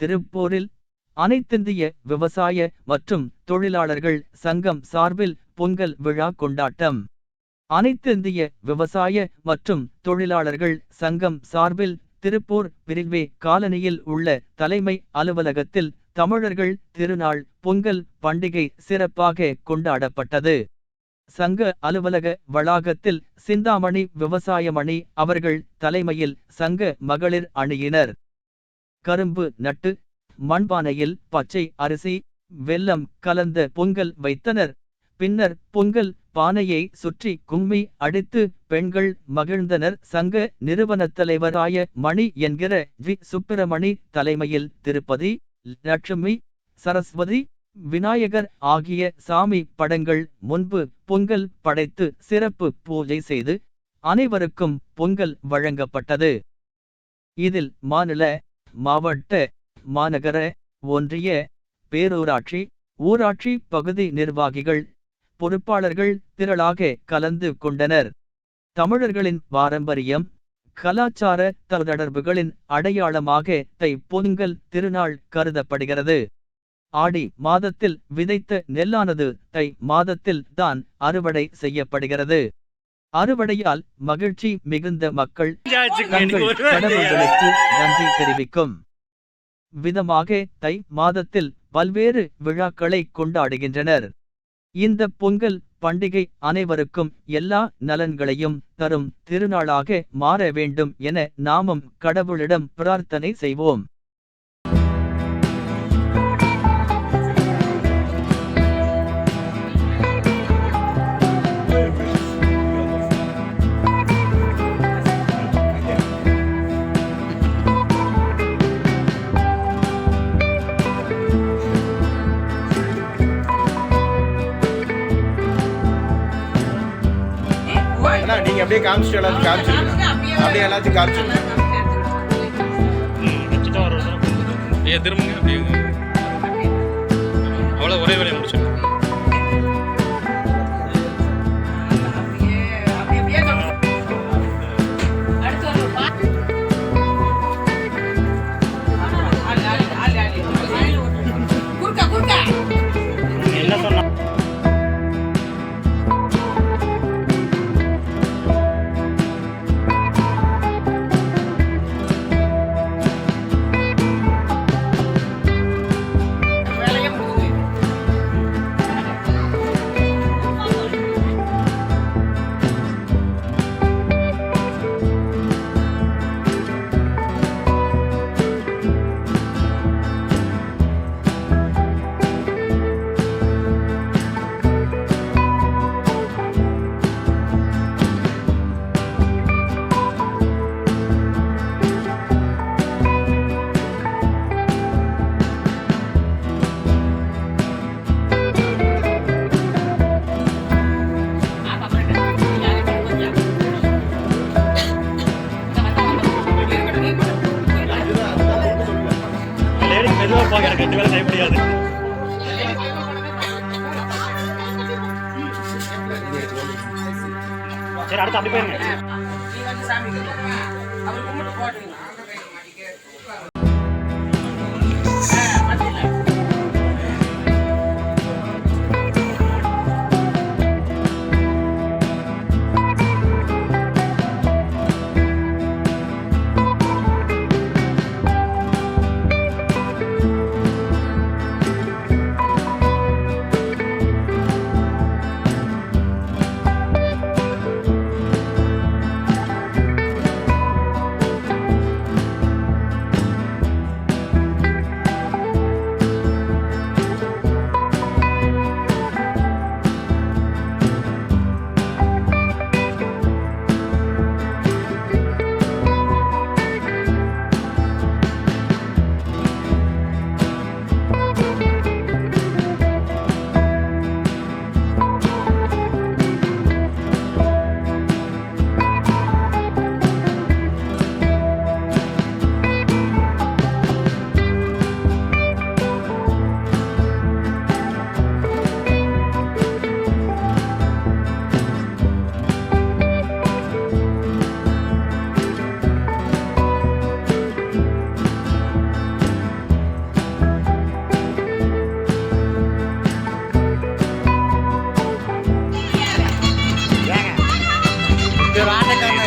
திருப்பூரில் அனைத்திந்திய விவசாய மற்றும் தொழிலாளர்கள் சங்கம் சார்பில் பொங்கல் விழா கொண்டாட்டம். அனைத்திந்திய விவசாய மற்றும் தொழிலாளர்கள் சங்கம் சார்பில் திருப்பூர் பிரிவே காலனியில் உள்ள தலைமை அலுவலகத்தில் தமிழர்கள் திருநாள் பொங்கல் பண்டிகை சிறப்பாக கொண்டாடப்பட்டது. சங்க அலுவலக வளாகத்தில் சிந்தாமணி விவசாயமணி அவர்கள் தலைமையில் சங்க மகளிர் அணியினர். கரும்பு நட்டு மண்பானையில் பச்சை அரிசி வெல்லம் கலந்த பொங்கல் வைத்தனர். பின்னர் பொங்கல் பானையை சுற்றி கும்மி அடித்து பெண்கள் மகிழ்ந்தனர். சங்க நிறுவனத் தலைவராய மணி என்கிற வி. சுப்பிரமணி தலைமையில் திருப்பதி லட்சுமி சரஸ்வதி விநாயகர் ஆகிய சாமி படங்கள் முன்பு பொங்கல் படைத்து சிறப்பு பூஜை செய்து அனைவருக்கும் பொங்கல் வழங்கப்பட்டது. இதில் மாநில மாவட்ட மாநகர ஒன்றிய பேரூராட்சி ஊராட்சி பகுதி நிர்வாகிகள் பொறுப்பாளர்கள் திரளாக கலந்து கொண்டனர். தமிழர்களின் பாரம்பரியம் கலாச்சார தொடர்புகளின் அடையாளமாக தை பொங்கல் திருநாள் கருதப்படுகிறது. ஆடி மாதத்தில் விதைத்த நெல்லானது தை மாதத்தில் தான் அறுவடை செய்யப்படுகிறது. அறுவடையால் மகிழ்ச்சி மிகுந்த மக்கள் தங்கள் கடவுள்களுக்கு நன்றி தெரிவிக்கும். விதமாக தை மாதத்தில் பல்வேறு விழாக்களை கொண்டாடுகின்றனர். இந்த பொங்கல் பண்டிகை அனைவருக்கும் எல்லா நலன்களையும் தரும் திருநாளாக மாற வேண்டும் என நாமும் கடவுளிடம் பிரார்த்தனை செய்வோம். அண்ணா நீங்க அப்படியே காமிச்சிட்டு எல்லாத்தையும் காமிச்சிருங்க. அப்படியே எல்லாத்தையும் காமிச்சிருங்க. ம், திரும்புங்க அப்படியே அவ்வளோ ஒரே வேலையை முடிச்சிருங்க சரி அடுத்து அப்படி போயிருங்க. Veronica.